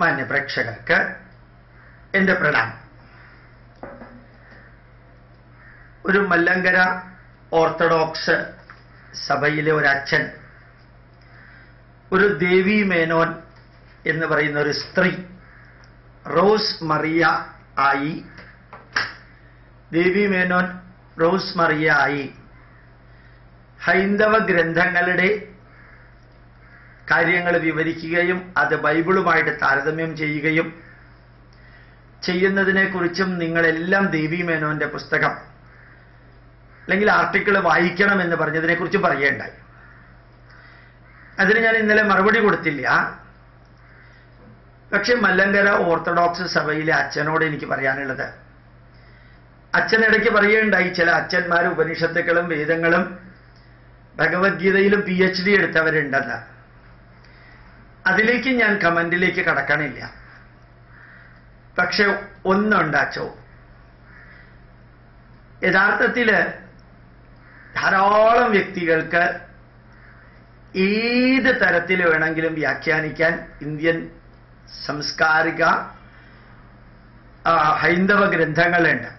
മാന്യ പ്രേക്ഷകർക്ക് എന്റെ പ്രണാമം. ഒരു മല്ലങ്കര ഓർത്തഡോക്സ് സഭയിലെ ഒരു അച്ഛൻ ഒരു ദേവി മേനോൻ എന്ന് പറയുന്ന ഒരു സ്ത്രീ റോസ് മറിയ ആയി. ദേവി മേനോൻ റോസ് മറിയ ആയി. ഹൈന്ദവ ഗ്രന്ഥങ്ങളുടെ കാര്യങ്ങൾ വിവരിക്കുകയും അത് ബൈബിളുമായിട്ട് താരതമ്യം ചെയ്യുകയും ചെയ്യുന്നതിനെക്കുറിച്ചും നിങ്ങളെല്ലാം ദേവി മേനോന്റെ പുസ്തകം അല്ലെങ്കിൽ ആർട്ടിക്കിൾ വായിക്കണം എന്ന് പറഞ്ഞതിനെക്കുറിച്ച് പറയേണ്ടായി അതിന് ഞാൻ ഇന്നലെ മറുപടി കൊടുത്തില്ല. പക്ഷെ മല്ലങ്കര ഓർത്തഡോക്സ് സഭയിലെ അച്ഛനോട് എനിക്ക് പറയാനുള്ളത്. അച്ഛൻ ഇടയ്ക്ക് പറയുകയുണ്ടായി ചില അച്ഛന്മാർ ഉപനിഷത്തുക്കളും വേദങ്ങളും ഭഗവത്ഗീതയിലും പി എച്ച് ഡി എടുത്തവരുണ്ടെന്ന്. അതിലേക്ക് ഞാൻ കമന്റിലേക്ക് കടക്കണില്ല. പക്ഷെ ഒന്നുണ്ടാച്ചോ? യഥാർത്ഥത്തിൽ ധാരാളം വ്യക്തികൾക്ക് ഏത് തരത്തിൽ വേണമെങ്കിലും വ്യാഖ്യാനിക്കാൻ ഇന്ത്യൻ സംസ്കാരിക ഹൈന്ദവ ഗ്രന്ഥങ്ങളുണ്ട്.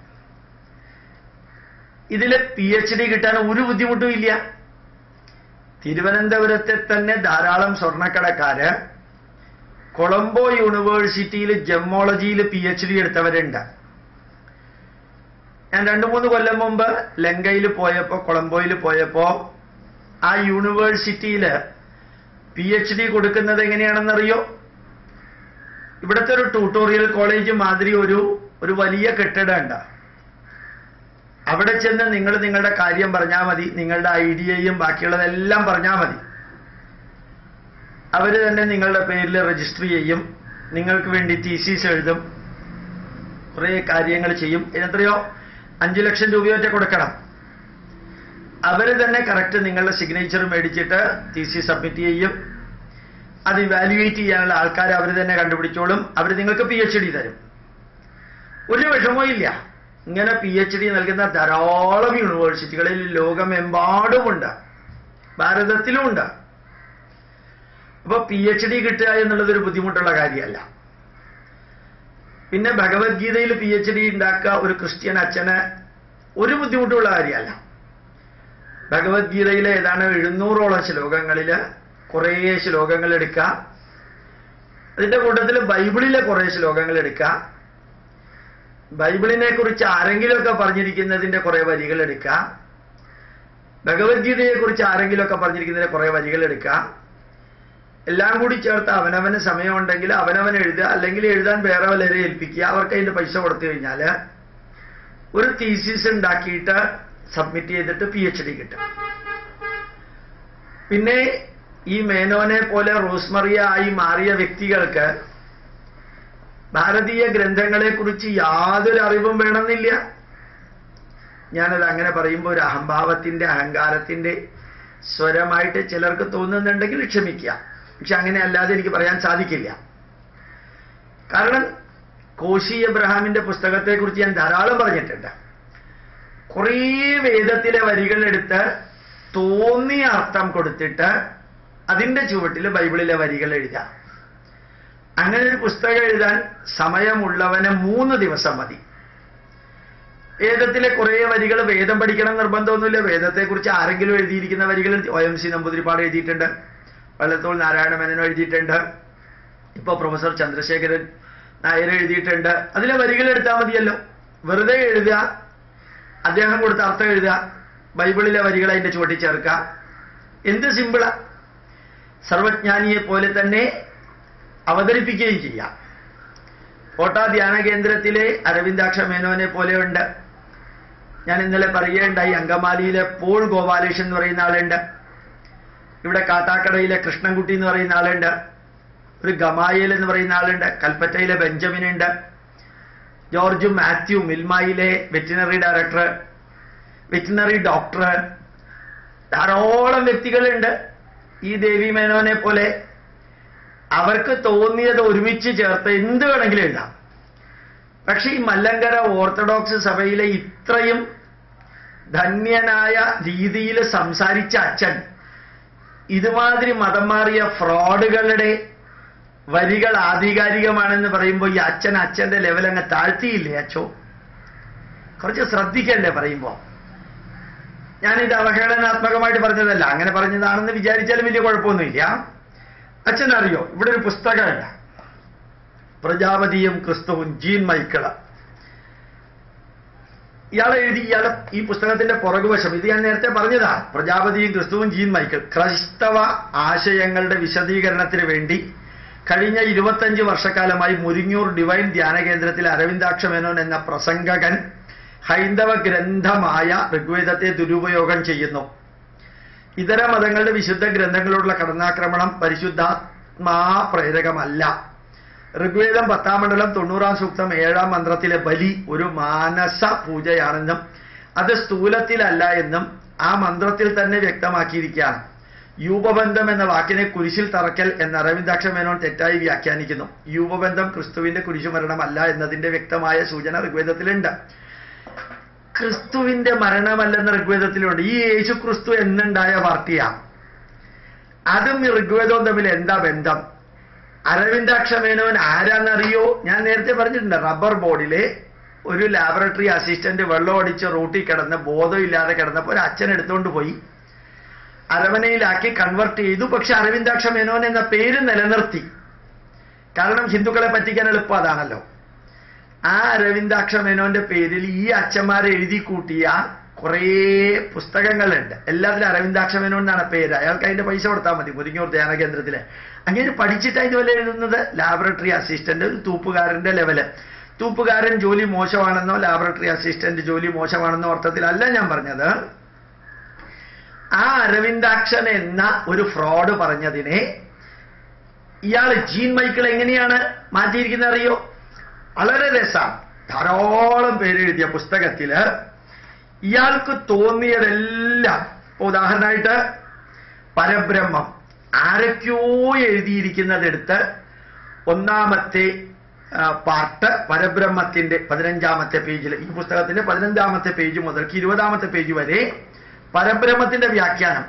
ഇതിൽ പി എച്ച് ഡി കിട്ടാൻ ഒരു ബുദ്ധിമുട്ടും ഇല്ല. തിരുവനന്തപുരത്തെ തന്നെ ധാരാളം സ്വർണക്കടക്കാര് കൊളംബോ യൂണിവേഴ്സിറ്റിയിൽ ജമ്മോളജിയിൽ പി എച്ച് ഡി എടുത്തവരുണ്ട്. ഞാൻ രണ്ടു മൂന്ന് കൊല്ലം മുമ്പ് ലങ്കയിൽ പോയപ്പോ കൊളംബോയിൽ പോയപ്പോ ആ യൂണിവേഴ്സിറ്റിയിൽ പി എച്ച് ഡി കൊടുക്കുന്നത് എങ്ങനെയാണെന്നറിയോ? ഇവിടുത്തെ ഒരു ട്യൂട്ടോറിയൽ കോളേജ് മാതിരി ഒരു ഒരു വലിയ കെട്ടിടം ഉണ്ട്. അവിടെ ചെന്ന് നിങ്ങൾ നിങ്ങളുടെ കാര്യം പറഞ്ഞാൽ മതി നിങ്ങളുടെ ഐഡിയയും ബാക്കിയുള്ളതെല്ലാം പറഞ്ഞാൽ മതി. അവർ തന്നെ നിങ്ങളുടെ പേരിൽ രജിസ്റ്റർ ചെയ്യും നിങ്ങൾക്ക് വേണ്ടി തീസീസ് എഴുതും കുറേ കാര്യങ്ങൾ ചെയ്യും. എത്രയോ? അഞ്ചു ലക്ഷം രൂപയൊക്കെ കൊടുക്കണം. അവർ തന്നെ കറക്റ്റ് നിങ്ങളുടെ സിഗ്നേച്ചർ മേടിച്ചിട്ട് തീസി സബ്മിറ്റ് ചെയ്യും. അത് ഇവാലുവേറ്റ് ചെയ്യാനുള്ള ആൾക്കാർ അവർ തന്നെ കണ്ടുപിടിച്ചോളും. അവർ നിങ്ങൾക്ക് പി എച്ച് ഡി തരും. ഒരു വിഷമവും ഇല്ല. ഇങ്ങനെ പി എച്ച് ഡി നൽകുന്ന ധാരാളം യൂണിവേഴ്സിറ്റികളിൽ ലോകമെമ്പാടുമുണ്ട്. ഭാരതത്തിലുമുണ്ട്. അപ്പൊ പി എച്ച് ഡി കിട്ടുക എന്നുള്ളത് ഒരു ബുദ്ധിമുട്ടുള്ള കാര്യമല്ല. പിന്നെ ഭഗവത്ഗീതയിൽ പി എച്ച് ഡി ഉണ്ടാക്കുക ഒരു ക്രിസ്ത്യൻ അച്ഛന് ഒരു ബുദ്ധിമുട്ടുള്ള കാര്യമല്ല. ഭഗവത്ഗീതയിലെ ഏതാണ് എഴുന്നൂറോളം ശ്ലോകങ്ങളിൽ കുറേ ശ്ലോകങ്ങൾ എടുക്കുക. അതിന്റെ കൂട്ടത്തിൽ ബൈബിളിലെ കുറേ ശ്ലോകങ്ങൾ എടുക്കുക. ബൈബിളിനെ കുറിച്ച് ആരെങ്കിലുമൊക്കെ പറഞ്ഞിരിക്കുന്നതിന്റെ കുറെ വരികൾ എടുക്കുക. ഭഗവത്ഗീതയെ കുറിച്ച് ആരെങ്കിലുമൊക്കെ പറഞ്ഞിരിക്കുന്നതിന്റെ കുറെ വരികൾ എടുക്കുക. എല്ലാം കൂടി ചേർത്ത് അവനവന് സമയമുണ്ടെങ്കിൽ അവനവൻ എഴുതുക അല്ലെങ്കിൽ എഴുതാൻ വേറെ വലരെ ഏൽപ്പിക്കുക. അവർക്ക് അതിന്റെ പൈസ കൊടുത്തു കഴിഞ്ഞാൽ ഒരു തീസിസ് ഉണ്ടാക്കിയിട്ട് സബ്മിറ്റ് ചെയ്തിട്ട് പി എച്ച് ഡി കിട്ടും. പിന്നെ ഈ മേനോനെ പോലെ റോസ്മറിയ ആയി മാറിയ വ്യക്തികൾക്ക് ഭാരതീയ ഗ്രന്ഥങ്ങളെ കുറിച്ച് യാതൊരു അറിവും വേണമെന്നില്ല. ഞാനത് അങ്ങനെ പറയുമ്പോൾ ഒരു അഹംഭാവത്തിന്റെ അഹങ്കാരത്തിന്റെ സ്വരമായിട്ട് ചിലർക്ക് തോന്നുന്നുണ്ടെങ്കിൽ ക്ഷമിക്കുക. പക്ഷെ അങ്ങനെ അല്ലാതെ എനിക്ക് പറയാൻ സാധിക്കില്ല. കാരണം കോശി എബ്രഹാമിന്റെ പുസ്തകത്തെക്കുറിച്ച് ഞാൻ ധാരാളം പറഞ്ഞിട്ടുണ്ട്. കുറേ വേദത്തിലെ വരികളെടുത്ത് തോന്നിയ അർത്ഥം കൊടുത്തിട്ട് അതിന്റെ ചുവട്ടിൽ ബൈബിളിലെ വരികൾ എഴുതാം. അങ്ങനെ ഒരു പുസ്തകം എഴുതാൻ സമയമുള്ളവന് മൂന്ന് ദിവസം മതി. വേദത്തിലെ കുറേ വരികൾ വേദം പഠിക്കണം നിർബന്ധമൊന്നുമില്ല. വേദത്തെക്കുറിച്ച് ആരെങ്കിലും എഴുതിയിരിക്കുന്ന വരികൾ ഒ എം സി നമ്പൂതിരിപ്പാട് എഴുതിയിട്ടുണ്ട്. വല്ലത്തോൾ നാരായണ എഴുതിയിട്ടുണ്ട്. ഇപ്പൊ പ്രൊഫസർ ചന്ദ്രശേഖരൻ നായർ എഴുതിയിട്ടുണ്ട്. അതിലെ വരികൾ എടുത്താൽ മതിയല്ലോ. വെറുതെ എഴുതുക അദ്ദേഹം കൊടുത്ത അർത്ഥം എഴുതുക ബൈബിളിലെ വരികൾ അതിന്റെ ചുവട്ടി ചേർക്കുക. എന്ത് സിമ്പിളാ. സർവജ്ഞാനിയെ പോലെ തന്നെ അവതരിപ്പിക്കുകയും ചെയ്യാം. കോട്ട ധ്യാന കേന്ദ്രത്തിലെ അരവിന്ദാക്ഷ മേനോനെ പോലെയുണ്ട്. ഞാൻ ഇന്നലെ പറയുകയുണ്ടായി അങ്കമാലിയിലെ പോൾ ഗോപാലേഷൻ എന്ന് പറയുന്ന ആളുണ്ട്. ഇവിടെ കാട്ടാക്കടയിലെ കൃഷ്ണൻകുട്ടി എന്ന് പറയുന്ന ആളുണ്ട്. ഒരു ഗമായേൽ എന്ന് പറയുന്ന ആളുണ്ട്. കൽപ്പറ്റയിലെ ബെഞ്ചമിൻ ഉണ്ട്. ജോർജ് മാത്യു മിൽമായിലെ വെറ്റിനറി ഡയറക്ടർ വെറ്റിനറി ഡോക്ടർ ധാരാളം വ്യക്തികളുണ്ട്. ഈ ദേവി മേനോനെ പോലെ അവർക്ക് തോന്നിയത് ഒരുമിച്ച് ചേർത്ത് എന്ത് വേണമെങ്കിലും എഴുതാം. പക്ഷെ ഈ മല്ലങ്കര ഓർത്തഡോക്സ് സഭയിലെ ഇത്രയും ധന്യനായ രീതിയിൽ സംസാരിച്ച അച്ഛൻ ഇതുമാതിരി മതം മാറിയ ഫ്രോഡുകളുടെ വരികൾ ആധികാരികമാണെന്ന് പറയുമ്പോൾ ഈ അച്ഛൻ അച്ഛന്റെ ലെവൽ അങ്ങ് താഴ്ത്തിയില്ലേ അച്ഛോ? കുറച്ച് ശ്രദ്ധിക്കണ്ടേ പറയുമ്പോ ഞാനിത് അവഹേളനാത്മകമായിട്ട് പറഞ്ഞതല്ല. അങ്ങനെ പറഞ്ഞതാണെന്ന് വിചാരിച്ചാലും വലിയ കുഴപ്പമൊന്നുമില്ല. അച്ഛൻ അറിയോ ഇവിടെ ഒരു പുസ്തകമല്ല. പ്രജാപതിയും ക്രിസ്തുവും ജീൻ മൈക്കിൾ. ഇയാൾ എഴുതി ഇയാളെ ഈ പുസ്തകത്തിന്റെ പുറകുവശം. ഇത് ഞാൻ നേരത്തെ പറഞ്ഞതാ. പ്രജാപതിയും ക്രിസ്തുവും ജീൻ മൈക്കിൾ. ക്രൈസ്തവ ആശയങ്ങളുടെ വിശദീകരണത്തിന് വേണ്ടി കഴിഞ്ഞ ഇരുപത്തഞ്ച് വർഷക്കാലമായി മുരിങ്ങൂർ ഡിവൈൻ ധ്യാന കേന്ദ്രത്തിൽ അരവിന്ദാക്ഷ മേനോൻ എന്ന പ്രസംഗകൻ ഹൈന്ദവ ഗ്രന്ഥമായ ഋഗ്വേദത്തെ ദുരുപയോഗം ചെയ്യുന്നു. ഇതര മതങ്ങളുടെ വിശുദ്ധ ഗ്രന്ഥങ്ങളോടുള്ള കടന്നാക്രമണം പരിശുദ്ധാത്മാ പ്രേരകമല്ല ഋഗ്വേദം പത്താം മണ്ഡലം തൊണ്ണൂറാം സൂക്തം ഏഴാം മന്ത്രത്തിലെ ബലി ഒരു മാനസ പൂജയാണെന്നും അത് സ്ഥൂലത്തിലല്ല എന്നും ആ മന്ത്രത്തിൽ തന്നെ വ്യക്തമാക്കിയിരിക്കുകയാണ്. യൂപബന്ധം എന്ന വാക്കിനെ കുരിശിൽ തറക്കൽ എന്ന അരവിന്ദാക്ഷ മേനോൻ തെറ്റായി വ്യാഖ്യാനിക്കുന്നു. യൂപബന്ധം ക്രിസ്തുവിന്റെ കുരിശുമരണമല്ല എന്നതിന്റെ വ്യക്തമായ സൂചന ഋഗ്വേദത്തിലുണ്ട്. ക്രിസ്തുവിന്റെ മരണമല്ലെന്ന് ഋഗ്വേദത്തിലുണ്ട്. ഈ യേശു ക്രിസ്തു എന്നുണ്ടായ പാർട്ടിയാ അതും ഋഗ്വേദവും തമ്മിൽ എന്താ ബന്ധം? അരവിന്ദാക്ഷമേനോൻ ആരാന്നറിയോ? ഞാൻ നേരത്തെ പറഞ്ഞിട്ടുണ്ട് റബ്ബർ ബോർഡിലെ ഒരു ലാബറട്ടറി അസിസ്റ്റന്റ് വെള്ളം അടിച്ച് റൂട്ടിൽ കിടന്ന് ബോധമില്ലാതെ കിടന്നപ്പോൾ ഒരു അച്ഛൻ എടുത്തുകൊണ്ട് പോയി. അരമനയിലാക്കി കൺവെർട്ട് ചെയ്തു. പക്ഷെ അരവിന്ദാക്ഷമേനോൻ എന്ന പേര് നിലനിർത്തി. കാരണം ഹിന്ദുക്കളെ പറ്റിക്കാൻ എളുപ്പം അതാണല്ലോ. ആ അരവിന്ദാക്ഷ മേനോന്റെ പേരിൽ ഈ അച്ഛന്മാരെ എഴുതി കൂട്ടിയ കുറേ പുസ്തകങ്ങളുണ്ട്. എല്ലാത്തിലും അരവിന്ദാക്ഷ മേനോൻ എന്നാണ് പേര്. അയാൾക്ക് അതിന്റെ പൈസ കൊടുത്താൽ മതി മുരിങ്ങൂർ ധ്യാന കേന്ദ്രത്തിൽ. അങ്ങനെ പഠിച്ചിട്ട് അതിന് എഴുതുന്നത്? ലാബറട്ടറി അസിസ്റ്റന്റ് തൂപ്പുകാരന്റെ ലെവൽ തൂപ്പുകാരൻ ജോലി മോശമാണെന്നോ ലാബറട്ടറി അസിസ്റ്റന്റ് ജോലി മോശമാണെന്നോ അർത്ഥത്തിലല്ല ഞാൻ പറഞ്ഞത്. ആ അരവിന്ദാക്ഷൻ എന്ന ഒരു ഫ്രോഡ് പറഞ്ഞതിനെ ഇയാൾ ജീൻ മൈക്കിൾ എങ്ങനെയാണ് മാറ്റിയിരിക്കുന്നത് അറിയോ? വളരെ രസം. ധാരാളം പേര് എഴുതിയ പുസ്തകത്തിൽ ഇയാൾക്ക് തോന്നിയതെല്ലാം ഉദാഹരണമായിട്ട് പരബ്രഹ്മം ആരൊക്കെയോ എഴുതിയിരിക്കുന്നതെടുത്ത് ഒന്നാമത്തെ പാർട്ട് പരബ്രഹ്മത്തിന്റെ പതിനഞ്ചാമത്തെ പേജിൽ ഈ പുസ്തകത്തിന്റെ പതിനഞ്ചാമത്തെ പേജ് മുതൽക്ക് ഇരുപതാമത്തെ പേജ് വരെ പരബ്രഹ്മത്തിന്റെ വ്യാഖ്യാനം.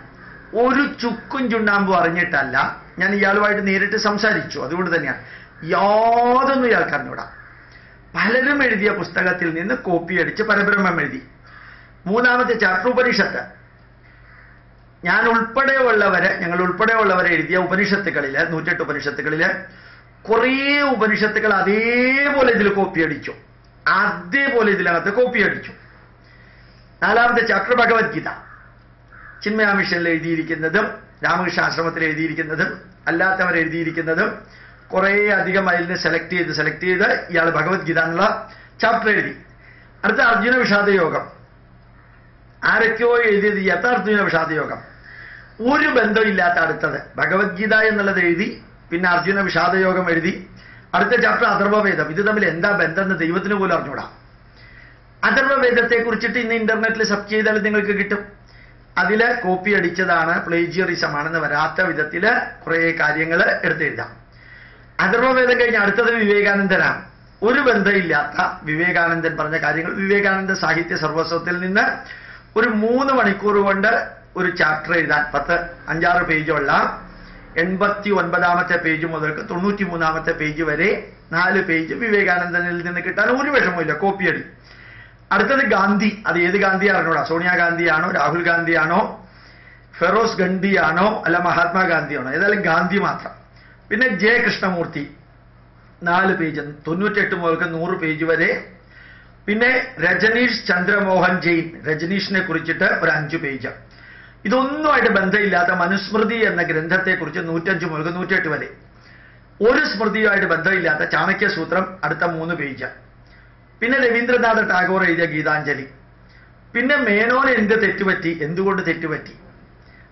ഒരു ചുക്കും ചുണ്ണാമ്പും അറിഞ്ഞിട്ടല്ല ഞാൻ ഇയാളുമായിട്ട് നേരിട്ട് സംസാരിച്ചു. അതുകൊണ്ട് തന്നെയാണ്. യാതൊന്നും ഇയാൾക്ക് അറിഞ്ഞൂടാ. പലരും എഴുതിയ പുസ്തകത്തിൽ നിന്ന് കോപ്പി അടിച്ച് പരബ്രഹ്മം എഴുതി. മൂന്നാമത്തെ ചാപ്റ്റർ ഉപനിഷത്ത്. ഞാൻ ഉൾപ്പെടെയുള്ളവരെ ഞങ്ങൾ ഉൾപ്പെടെയുള്ളവരെ എഴുതിയ ഉപനിഷത്തുകളിൽ നൂറ്റെട്ട് ഉപനിഷത്തുകളിൽ കുറേ ഉപനിഷത്തുകൾ അതേപോലെ ഇതിൽ കോപ്പി അടിച്ചു. അതേപോലെ ഇതിനകത്ത് കോപ്പി അടിച്ചു. നാലാമത്തെ ചാപ്റ്റർ ഭഗവത്ഗീത. ചിന്മയാമിഷനിൽ എഴുതിയിരിക്കുന്നതും രാമകൃഷ്ണ ആശ്രമത്തിൽ എഴുതിയിരിക്കുന്നതും അല്ലാത്തവർ എഴുതിയിരിക്കുന്നതും കുറേ അധികം അതിൽ സെലക്ട് ചെയ്ത് സെലക്ട് ചെയ്ത് ഇയാൾ ഭഗവത്ഗീത എന്നുള്ള ചാപ്റ്റർ എഴുതി. അടുത്ത അർജുന വിഷാദ യോഗം. ആരൊക്കെയോ എഴുതിയത് യഥാർത്ഥ വിഷാദ യോഗം. ഒരു ബന്ധമില്ലാത്ത അടുത്തത്. ഭഗവത്ഗീത എന്നുള്ളത് എഴുതി പിന്നെ അർജുന വിഷാദയോഗം എഴുതി അടുത്ത ചാപ്റ്റർ അഥർവവേദം. ഇത് തമ്മിൽ എന്താ ബന്ധം എന്ന് ദൈവത്തിന് പോലും അറിഞ്ഞൂടാ. അഥർവവേദത്തെ കുറിച്ചിട്ട് ഇന്ന് ഇന്റർനെറ്റിൽ സെർച്ച് ചെയ്താൽ നിങ്ങൾക്ക് കിട്ടും. അതിൽ കോപ്പി അടിച്ചതാണ് പ്ലേജിയറിസമാണെന്ന് വരാത്ത വിധത്തിൽ കുറെ കാര്യങ്ങൾ എടുത്തെഴുതാം. അഥർവവേദം കഴിഞ്ഞ് അടുത്തത് വിവേകാനന്ദനാണ് ഒരു ബന്ധമില്ലാത്ത വിവേകാനന്ദൻ പറഞ്ഞ കാര്യങ്ങൾ വിവേകാനന്ദ സാഹിത്യ സർവസ്വത്തിൽ നിന്ന് ഒരു മൂന്ന് മണിക്കൂർ കൊണ്ട് ഒരു ചാപ്റ്റർ എഴുതാൻ പത്ത് അഞ്ചാറ് പേജുള്ള എൺപത്തി ഒൻപതാമത്തെ പേജ് മുതൽക്ക് തൊണ്ണൂറ്റി മൂന്നാമത്തെ പേജ് വരെ നാല് പേജ് വിവേകാനന്ദനിൽ നിന്ന് കിട്ടാൻ ഒരു വിഷമമില്ല കോപ്പിയടി അടുത്തത് ഗാന്ധി. അത് ഏത് ഗാന്ധി അറിഞ്ഞൂടാ സോണിയാഗാന്ധിയാണോ രാഹുൽ ഗാന്ധിയാണോ? ഫെറോസ് ഗണ്ഡിയാണോ അല്ല മഹാത്മാഗാന്ധിയാണോ ഏതായാലും ഗാന്ധി മാത്രം. പിന്നെ ജെ കൃഷ്ണമൂർത്തി നാല് പേജ് തൊണ്ണൂറ്റെട്ട് മുതൽക്ക് നൂറ് പേജ് വരെ. പിന്നെ രജനീഷ് ചന്ദ്രമോഹൻ ജെയിൻ രജനീഷിനെ കുറിച്ചിട്ട് ഒരു അഞ്ചു പേജ്. ഇതൊന്നുമായിട്ട് ബന്ധമില്ലാത്ത മനുസ്മൃതി എന്ന ഗ്രന്ഥത്തെക്കുറിച്ച് നൂറ്റഞ്ച് മുതൽക്ക് നൂറ്റെട്ട് വരെ. ഒരു സ്മൃതിയുമായിട്ട് ബന്ധമില്ലാത്ത ചാണക്യ സൂത്രം അടുത്ത മൂന്ന് പേജ്. പിന്നെ രവീന്ദ്രനാഥ് ടാഗോർ എഴുതിയ ഗീതാഞ്ജലി. പിന്നെ മേനോൻ എന്ത് തെറ്റുപറ്റി? എന്തുകൊണ്ട് തെറ്റുപറ്റി?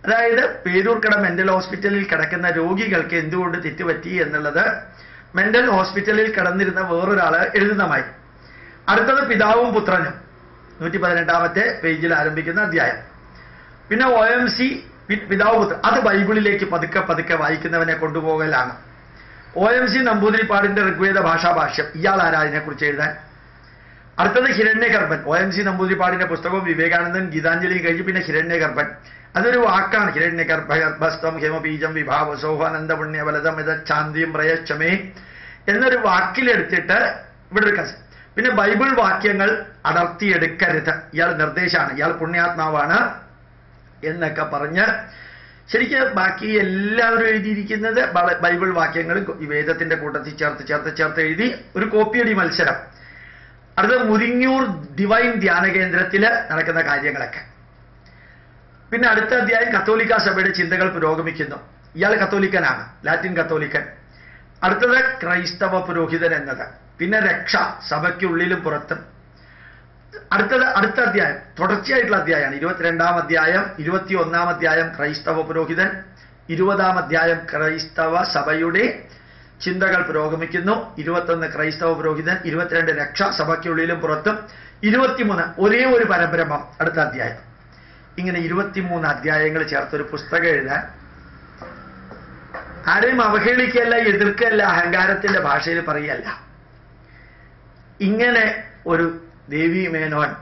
അതായത് പേരൂർക്കട മെന്റൽ ഹോസ്പിറ്റലിൽ കിടക്കുന്ന രോഗികൾക്ക് എന്തുകൊണ്ട് തെറ്റുപറ്റി എന്നുള്ളത് മെന്റൽ ഹോസ്പിറ്റലിൽ കിടന്നിരുന്ന വേറൊരാൾ എഴുതുന്നമായി. അടുത്തത് പിതാവും പുത്രനും. നൂറ്റി പതിനെട്ടാമത്തെ പേജിൽ ആരംഭിക്കുന്ന അധ്യായം. പിന്നെ ഒ എം സി പിതാവ് പുത്രൻ. അത് ബൈബിളിലേക്ക് പതുക്കെ പതുക്കെ വായിക്കുന്നവനെ കൊണ്ടുപോകലാണ്. ഒ എം സി നമ്പൂതിരിപ്പാടിന്റെ ഋഗ്വേദ ഭാഷാഭാഷ്യം ഇയാൾ ആരാ അതിനെക്കുറിച്ച് എഴുതാൻ? അടുത്തത് ഹിരണ്യഗർഭൻ. ഒ എം സി നമ്പൂതിരിപ്പാടിന്റെ പുസ്തകവും വിവേകാനന്ദൻ ഗീതാഞ്ജലിയും കഴിഞ്ഞ് പിന്നെ ഹിരണ്യഗർഭൻ. അതൊരു വാക്കാണ്. ഹിരണ്യഗർഭ ഗർഭസ്ഥം ഹിമബീജം വിഭാവസോഹാനന്ദ പുണ്യബലതം ഇതച്ഛാന്തിയും പ്രയശ്ചമേ എന്നൊരു വാക്കിലെടുത്തിട്ട് ഇവിടെ ഒരു പിന്നെ ബൈബിൾ വാക്യങ്ങൾ അടർത്തിയെടുക്കരുത്. ഇയാൾ നിർദ്ദേശമാണ് ഇയാൾ പുണ്യാത്മാവാണ് എന്നൊക്കെ പറഞ്ഞ് ശരിക്കും ബാക്കി എല്ലാവരും എഴുതിയിരിക്കുന്നത് ബൈബിൾ വാക്യങ്ങൾ ഈ വേദത്തിന്റെ കൂട്ടത്തിൽ ചേർത്ത് ചേർത്ത് ചേർത്ത് എഴുതി ഒരു കോപ്പിയടി മത്സരം. അടുത്ത മുരിങ്ങൂർ ഡിവൈൻ ധ്യാന കേന്ദ്രത്തിൽ നടക്കുന്ന കാര്യങ്ങളൊക്കെ. പിന്നെ അടുത്ത അധ്യായം കത്തോലിക്ക സഭയുടെ ചിന്തകൾ പുരോഗമിക്കുന്നു. ഇയാൾ കത്തോലിക്കനാണ് ലാറ്റിൻ കത്തോലിക്കൻ. അടുത്തത് ക്രൈസ്തവ പുരോഹിതൻ എന്നത്. പിന്നെ രക്ഷ സഭയ്ക്കുള്ളിലും പുറത്തും. അടുത്തത് അടുത്ത അധ്യായം തുടർച്ചയായിട്ടുള്ള അധ്യായമാണ്. ഇരുപത്തിരണ്ടാം അധ്യായം ഇരുപത്തി ഒന്നാം അധ്യായം ക്രൈസ്തവ പുരോഹിതൻ ഇരുപതാം അധ്യായം ക്രൈസ്തവ സഭയുടെ ചിന്തകൾ പുരോഗമിക്കുന്നു. ഇരുപത്തൊന്ന് ക്രൈസ്തവ പുരോഹിതൻ ഇരുപത്തിരണ്ട് രക്ഷ സഭയ്ക്കുള്ളിലും പുറത്തും ഇരുപത്തിമൂന്ന് ഒരേ ഒരു പരബ്രഹ്മം. അടുത്ത അധ്യായം. ഇങ്ങനെ ഇരുപത്തിമൂന്ന് അധ്യായങ്ങൾ ചേർത്തൊരു പുസ്തകം എഴുതാൻ. ആരെയും അവഹേളിക്കല്ല എതിർക്കല്ല അഹങ്കാരത്തിന്റെ ഭാഷയിൽ പറയല്ല. ഇങ്ങനെ ഒരു ദേവി മേനോൻ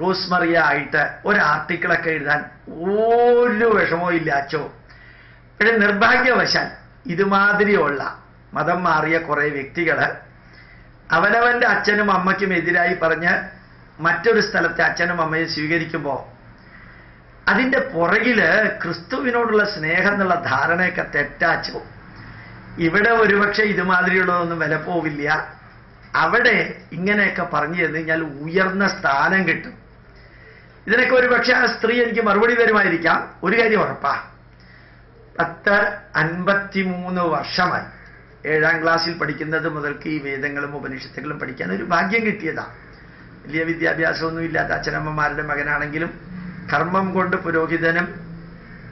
റോസ്മറിയ ആയിട്ട് ഒരു ആർട്ടിക്കിളൊക്കെ എഴുതാൻ ഒരു വിഷമവും ഇല്ലാച്ചോ? പക്ഷെ നിർഭാഗ്യവശാൽ ഇതുമാതിരിയുള്ള മതം മാറിയ കുറെ വ്യക്തികൾ അവനവന്റെ അച്ഛനും അമ്മയ്ക്കും എതിരായി പറഞ്ഞ് മറ്റൊരു സ്ഥലത്തെ അച്ഛനും അമ്മയും സ്വീകരിക്കുമ്പോൾ അതിന്റെ പുറകിൽ ക്രിസ്തുവിനോടുള്ള സ്നേഹം എന്നുള്ള ധാരണയൊക്കെ തെറ്റാച്ചു. ഇവിടെ ഒരുപക്ഷെ ഇതുമാതിരിയുള്ളതൊന്നും വില പോവില്ല. അവിടെ ഇങ്ങനെയൊക്കെ പറഞ്ഞു തന്നു കഴിഞ്ഞാൽ ഉയർന്ന സ്ഥാനം കിട്ടും. ഇതിനൊക്കെ ഒരുപക്ഷെ ആ സ്ത്രീ എനിക്ക് മറുപടി തരുമായിരിക്കാം. ഒരു കാര്യം ഉറപ്പാ. പത്ത് അൻപത്തിമൂന്ന് വർഷമായി ഏഴാം ക്ലാസ്സിൽ പഠിക്കുന്നത് മുതൽക്ക് ഈ വേദങ്ങളും ഉപനിഷത്തുകളും പഠിക്കാൻ ഒരു ഭാഗ്യം കിട്ടിയതാ. വലിയ വിദ്യാഭ്യാസമൊന്നും ഇല്ലാത്ത അച്ഛനമ്മമാരുടെ മകനാണെങ്കിലും കർമ്മം കൊണ്ട് പുരോഹിതനും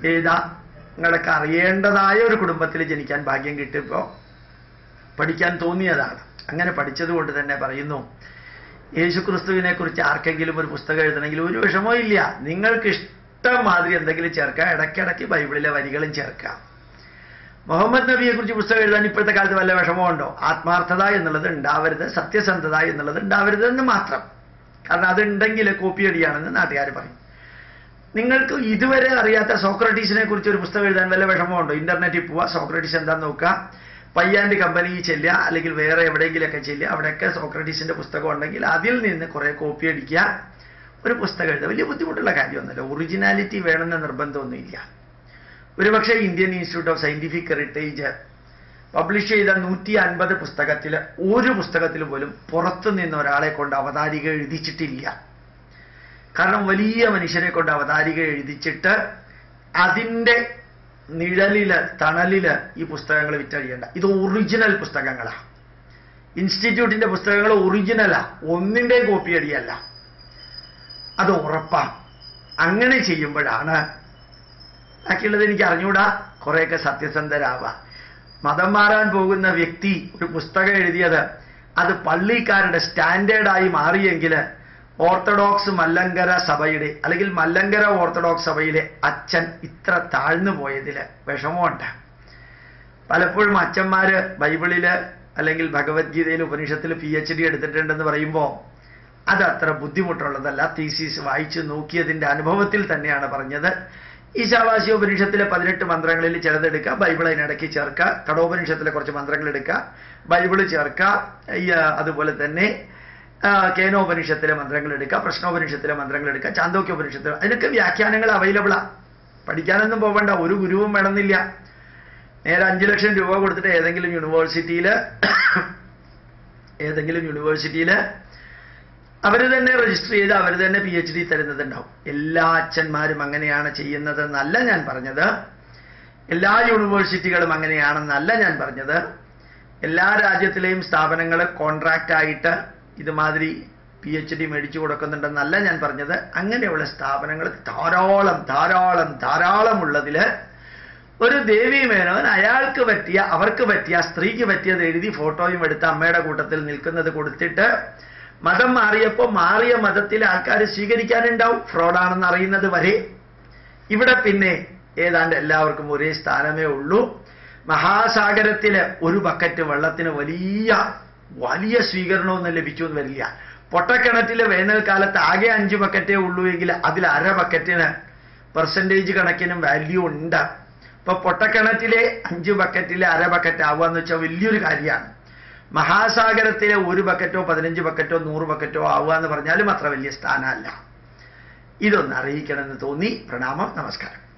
വേദങ്ങളൊക്കെ അറിയേണ്ടതായ ഒരു കുടുംബത്തിൽ ജനിക്കാൻ ഭാഗ്യം കിട്ടിയപ്പോൾ പഠിക്കാൻ തോന്നിയതാണ്. അങ്ങനെ പഠിച്ചതുകൊണ്ട് തന്നെ പറയുന്നു യേശുക്രിസ്തുവിനെ കുറിച്ച് ആർക്കെങ്കിലും ഒരു പുസ്തകം എഴുതണമെങ്കിൽ ഒരു വിഷമവും ഇല്ല. നിങ്ങൾക്ക് ഇഷ്ടം മാതിരി എന്തെങ്കിലും ചേർക്കാം. ഇടയ്ക്കിടയ്ക്ക് ബൈബിളിലെ വരികളും ചേർക്കാം. മുഹമ്മദ് നബിയെ കുറിച്ച് പുസ്തകം എഴുതാൻ ഇപ്പോഴത്തെ കാലത്ത് വല്ല വിഷമമുണ്ടോ ആത്മാർത്ഥത എന്നുള്ളത് ഉണ്ടാവരുത് സത്യസന്ധത എന്നുള്ളത് ഉണ്ടാവരുത് എന്ന് മാത്രം. കാരണം അതുണ്ടെങ്കിൽ കോപ്പിയടിയാണെന്ന് നാട്ടുകാർ പറയും. നിങ്ങൾക്ക് ഇതുവരെ അറിയാത്ത സോക്രട്ടീസിനെ കുറിച്ച് ഒരു പുസ്തകം എഴുതാൻ വല്ല വിഷമമുണ്ടോ ഇന്റർനെറ്റിൽ പോവുക സോക്രട്ടീസ് എന്താന്ന് നോക്കുക. പയ്യാന്റെ കമ്പനിയിൽ ചെല്ലുക അല്ലെങ്കിൽ വേറെ എവിടെയെങ്കിലൊക്കെ ചെല്ലുക അവിടെയൊക്കെ സോക്രട്ടീസിന്റെ പുസ്തകം ഉണ്ടെങ്കിൽ അതിൽ നിന്ന് കുറെ കോപ്പി അടിക്കുക. ഒരു പുസ്തകം എഴുതുക. വലിയ ബുദ്ധിമുട്ടുള്ള കാര്യമൊന്നുമില്ല. ഒറിജിനാലിറ്റി വേണമെന്ന നിർബന്ധമൊന്നുമില്ല. ഒരുപക്ഷെ Indian institute of scientific heritage publish ചെയ്ത നൂറ്റി അൻപത് പുസ്തകത്തിൽ ഒരു പുസ്തകത്തിൽ പോലും പുറത്തു നിന്ന് ഒരാളെ കൊണ്ട് അവതാരിക എഴുതിച്ചിട്ടില്ല. കാരണം വലിയ മനുഷ്യരെ കൊണ്ട് അവതാരിക എഴുതിച്ചിട്ട് അതിന്റെ നിഴലിൽ തണലിൽ ഈ പുസ്തകങ്ങൾ വിറ്റഴിയണ്ട. ഇത് ഒറിജിനൽ പുസ്തകങ്ങളാണ് ഇൻസ്റ്റിറ്റ്യൂട്ടിന്റെ പുസ്തകങ്ങൾ ഒറിജിനലാ. ഒന്നിന്റെയും കോപ്പിയടിയല്ല അത് ഉറപ്പാണ് അങ്ങനെ ചെയ്യുമ്പോഴാണ് ബാക്കിയുള്ളത് എനിക്ക് അറിഞ്ഞൂടാ. കുറേയൊക്കെ സത്യസന്ധരാവാ. മതം മാറാൻ പോകുന്ന വ്യക്തി ഒരു പുസ്തകം എഴുതിയത് അത് പള്ളിക്കാരുടെ സ്റ്റാൻഡേർഡായി മാറിയെങ്കിൽ ഓർത്തഡോക്സ് മല്ലങ്കര സഭയുടെ അല്ലെങ്കിൽ മല്ലങ്കര ഓർത്തഡോക്സ് സഭയിലെ അച്ഛൻ ഇത്ര താഴ്ന്നു പോയതിൽ വിഷമമുണ്ട്. പലപ്പോഴും അച്ഛന്മാര് ബൈബിളിൽ അല്ലെങ്കിൽ ഭഗവത്ഗീതയിൽ ഉപനിഷത്തിൽ പി എച്ച് ഡി എടുത്തിട്ടുണ്ടെന്ന് പറയുമ്പോൾ അത് അത്ര ബുദ്ധിമുട്ടുള്ളതല്ല. തീസീസ് വായിച്ചു നോക്കിയതിന്റെ അനുഭവത്തിൽ തന്നെയാണ് പറഞ്ഞത്. ഈശാവാസ്യ ഉപനിഷത്തിലെ പതിനെട്ട് മന്ത്രങ്ങളിൽ ചിലതെടുക്കുക ബൈബിൾ അതിനിടയ്ക്ക് ചേർക്കുക കടോപനിഷത്തിലെ കുറച്ച് മന്ത്രങ്ങൾ എടുക്കുക ബൈബിൾ ചേർക്കുക അതുപോലെ തന്നെ കേനോപനിഷത്തിലെ മന്ത്രങ്ങൾ എടുക്കുക പ്രശ്നോപനിഷത്തിലെ മന്ത്രങ്ങൾ എടുക്കുക ചാന്തോക്യ ഉപനിഷത്തിൽ അതിനൊക്കെ വ്യാഖ്യാനങ്ങൾ അവൈലബിളാ പഠിക്കാനൊന്നും പോകണ്ട ഒരു ഗുരുവും വേണമെന്നില്ല. നേരെ അഞ്ചു ലക്ഷം രൂപ കൊടുത്തിട്ട് ഏതെങ്കിലും യൂണിവേഴ്സിറ്റിയിൽ ഏതെങ്കിലും യൂണിവേഴ്സിറ്റിയിൽ അവർ തന്നെ രജിസ്റ്റർ ചെയ്ത് അവർ തന്നെ പി എച്ച് ഡി തരുന്നതുണ്ടാവും. എല്ലാ അച്ഛന്മാരും അങ്ങനെയാണ് ചെയ്യുന്നതെന്നല്ല ഞാൻ പറഞ്ഞത്. എല്ലാ യൂണിവേഴ്സിറ്റികളും അങ്ങനെയാണെന്നല്ല ഞാൻ പറഞ്ഞത്. എല്ലാ രാജ്യത്തിലെയും സ്ഥാപനങ്ങൾ കോൺട്രാക്റ്റ് ആയിട്ട് ഇതുമാതിരി പി എച്ച് ഡി മേടിച്ചു കൊടുക്കുന്നുണ്ടെന്നല്ല ഞാൻ പറഞ്ഞത്. അങ്ങനെയുള്ള സ്ഥാപനങ്ങൾ ധാരാളം ധാരാളം ധാരാളം ഉള്ളതിൽ ഒരു ദേവി മേനോൻ അയാൾക്ക് പറ്റിയ അവർക്ക് പറ്റിയ സ്ത്രീക്ക് പറ്റിയത് എഴുതി ഫോട്ടോയും എടുത്ത് അമ്മയുടെ കൂട്ടത്തിൽ നിൽക്കുന്നത് കൊടുത്തിട്ട് മതം മാറിയപ്പോൾ മാറിയ മതത്തിലെ ആൾക്കാർ സ്വീകരിക്കാനുണ്ടാവും. ഫ്രോഡാണെന്ന് അറിയുന്നത് വരെ. ഇവിടെ പിന്നെ ഏതാണ്ട് എല്ലാവർക്കും ഒരേ സ്ഥാനമേ ഉള്ളൂ. മഹാസാഗരത്തിലെ ഒരു ബക്കറ്റ് വെള്ളത്തിന് വലിയ വലിയ സ്വീകരണമൊന്നും ലഭിച്ചു എന്ന് വരില്ല. പൊട്ടക്കിണറ്റിലെ വേനൽക്കാലത്ത് ആകെ അഞ്ച് ബക്കറ്റേ ഉള്ളൂ എങ്കിൽ അതിൽ അര ബക്കറ്റിന് പെർസെന്റേജ് കണക്കിനും വാല്യൂ ഉണ്ട്. ഇപ്പൊ പൊട്ടക്കിണറ്റിലെ അഞ്ച് ബക്കറ്റിലെ അര ബക്കറ്റ് ആവുക എന്ന് വെച്ചാൽ വലിയൊരു കാര്യമാണ്. മഹാസാഗരത്തിലെ ഒരു ബക്കറ്റോ പതിനഞ്ച് ബക്കറ്റോ നൂറ് ബക്കറ്റോ ആവുക എന്ന് പറഞ്ഞാലും അത്ര വലിയ സ്ഥാനമല്ല. ഇതൊന്ന് അറിയിക്കണമെന്ന് തോന്നി. പ്രണാമം. നമസ്കാരം.